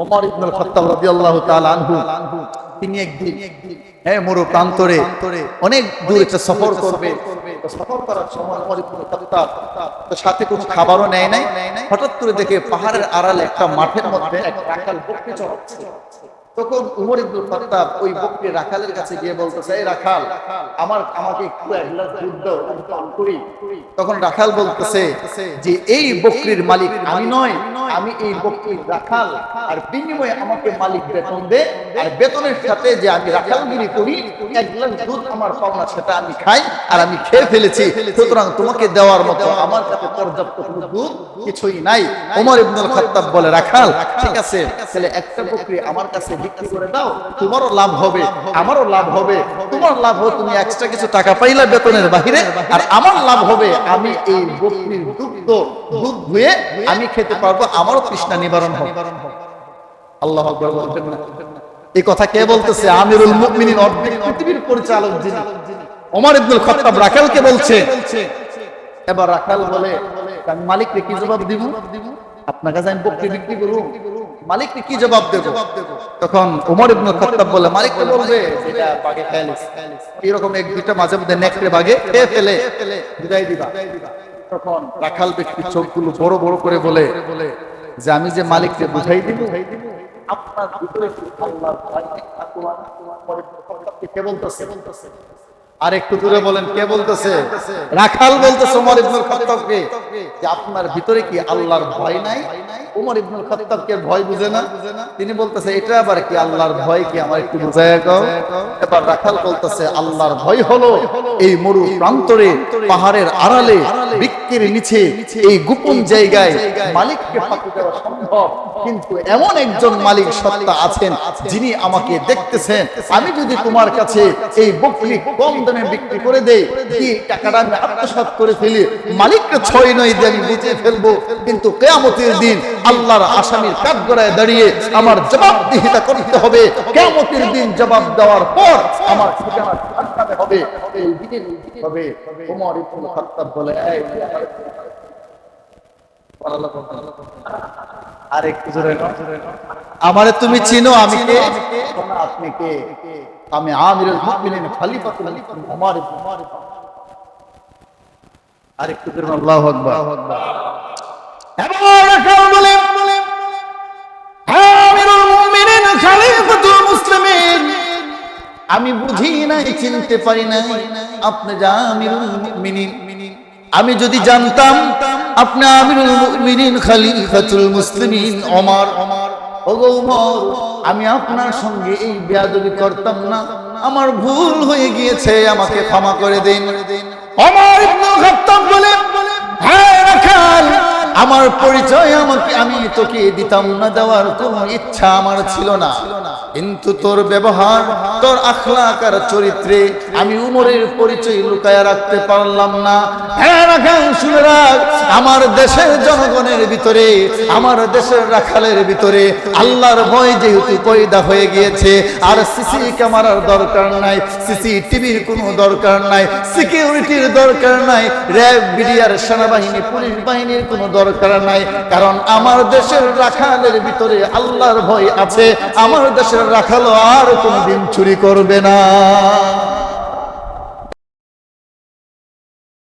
ওমর ইবনুল খাত্তাব রাদিয়াল্লাহু তাআলা আনহু, তিনি একদিন হ্যাঁ মরু প্রান্তরে অনেক দূর একটা সফর করবে। সফর করার সময় ওমর ইবনুল খাত্তাব সাথে কোনো খাবারও নেয় নাই। হঠাৎ করে দেখে পাহাড়ের আড়ালে একটা মাঠের মধ্যে এক রাখাল চড়াচ্ছে। তখন উমর ইবনুল খাত্তাব ওই বকরি রাখালের কাছে গিয়ে বলতেছে এই রাখাল, আমার, আমাকে একটু এক গ্লাস দুধ দাও করি। তখন রাখাল বলতেছে যে, এই বকরির মালিক আমি নয়, আমি এই বকরির রাখাল। আর বিনিময়ে আমাকে মালিক বেতন দে, আর বেতনের সাথে যে আমি রাখালগিরি করি, এক গ্লাস দুধ আমার পাওনা, সেটা আমি খাই, আর আমি খেয়ে ফেলেছি। সুতরাং তোমাকে দেওয়ার মতো আমার কাছে পর্যাপ্ত কোনো দুধ কিছুই নাই। ওমর ইবনুল খাত্তাব বলে, রাখাল, ঠিক আছে, তাহলে একটা বকরি আমার কাছে বিক্রি করে দাও, তোমারও লাভ হবে, আমারও লাভ হবে। তোমার লাভ হবে তুমি এক্সট্রা কিছু টাকা পাইলা বেতনের বাহিরে, আর আমার লাভ হবে, আমি এই বকরির দুগ্ধ, দুধ ধুয়ে আমি খেতে পারব, আমারও তৃষ্ণা নিবারণ হবে আল্লাহ এই কথা কে বলতেছে? আমিরুল মুমিনিন অর্ধেক পৃথিবীর পরিচালক যিনি। ওমর ইবনুল খাত্তাব রাখালকে বলছে। এবার রাখাল বলে, আমি মালিককে কি জবাব দিব? আপনার কাছে আমি বকরি বিক্রি করুন মালিককে কি জবাব দেব তখন ওমর ইবনুল খাত্তাব বলে মালিককে বলবে এটা বাগে খেয়ালিস এরকম এক দুইটা মাঝে মধ্যে নেকড়ে বাগে খেয়ে ফেলে বিদায় দিবা তখন রাখাল ব্যক্তি চোখগুলো বড় বড় করে বলে যে আমি যে মালিককে বুঝাই দিব আপনার ভিতরে আল্লাহর ভয় বলতেছে আর একটু দূরে বলেন কে বলতেছে? রাখাল বলতেছে ওমর ইবনুল খাত্তাবকে। যে আপনার ভিতরে কি আল্লাহর ভয় নাই? ওমর ইবনুল খাত্তাবকে ভয় বুঝে না? তিনি বলতেছে এটা আবার কি আল্লাহর ভয় কি আমার একটু বুঝায় কও এবার রাখাল বলতেছে আল্লাহর ভয় হলো এই মরু প্রান্তরে পাহাড়ের আড়ালে বৃক্ষের নিচে এই গোপন জায়গায় মালিককে ফাঁকি দেওয়া সম্ভব। কিন্তু এমন একজন মালিক সত্তা আছেন যিনি আমাকে দেখতেছেন। আমি যদি তোমার কাছে এই বকরি কম দামে বিক্রি করে দেই। কি টাকাটা আমি আত্মসাৎ করে ফেলি? মালিককে ছয় নয় দিয়ে আমি বুঝে ফেলব। কিন্তু কেয়ামতের দিন আল্লাহর আসামির কাঠগড়ায় দাঁড়িয়ে আমার জবাবদিহিতা করতে হবে। কেয়ামতের দিন জবাব দেওয়ার পর আমার ঠিকানা হবে। হবে ওমর ইবনে খাত্তাব বলে আর একটু জোরে আমারে তুমি চিনো আমি কে? আপনি কে? আমি আমিরুল মুমিনিন খলিফাতুল জোরে। আল্লাহু আকবার। এবার রাখাল বলে আমিরুল মুমিনিন খলিফাতুল মুসলিমিন। আমি বুঝি নাই চিনতে পারি নাই আপনি যা আমিরুল মুমিনিন। আমি যদি জানতাম আপনি আমিরুল মুমিনিন, খলিফাতুল মুসলিমিন, ওমর। ওগো ওমর, আমি আপনার সঙ্গে এই বেয়াদবি করতাম না। আমার ভুল হয়ে গিয়েছে, আমাকে ক্ষমা করে দিন। ওমর ইবনে খাত্তাব বলে আমার পরিচয় আমাকে, আমি তোকে দিতাম না, দেওয়ার কোনো ইচ্ছা আমার ছিল না। কিন্তু তোর ব্যবহার, তোর আখলাক আর চরিত্রে আমি উমরের পরিচয় লুকায় রাখতে পারলাম না। হ্যাঁ আমার দেশের জনগণের ভিতরে, আমার দেশের রাখালের ভিতরে আল্লাহর ভয় যেহেতু পয়দা হয়ে গিয়েছে, আর সিসি ক্যামেরার দরকার নাই সিসি টিভির কোনো দরকার নাই, সিকিউরিটির দরকার নাই, র্যাব, বিডিআর, সেনাবাহিনী, পুলিশ বাহিনীর কোনো দরকার নাই, কারণ আমার দেশের রাখালের ভিতরে আল্লাহর ভয় আছে, আমার দেশের রাখালো আর কোনোদিন চুরি করবে না।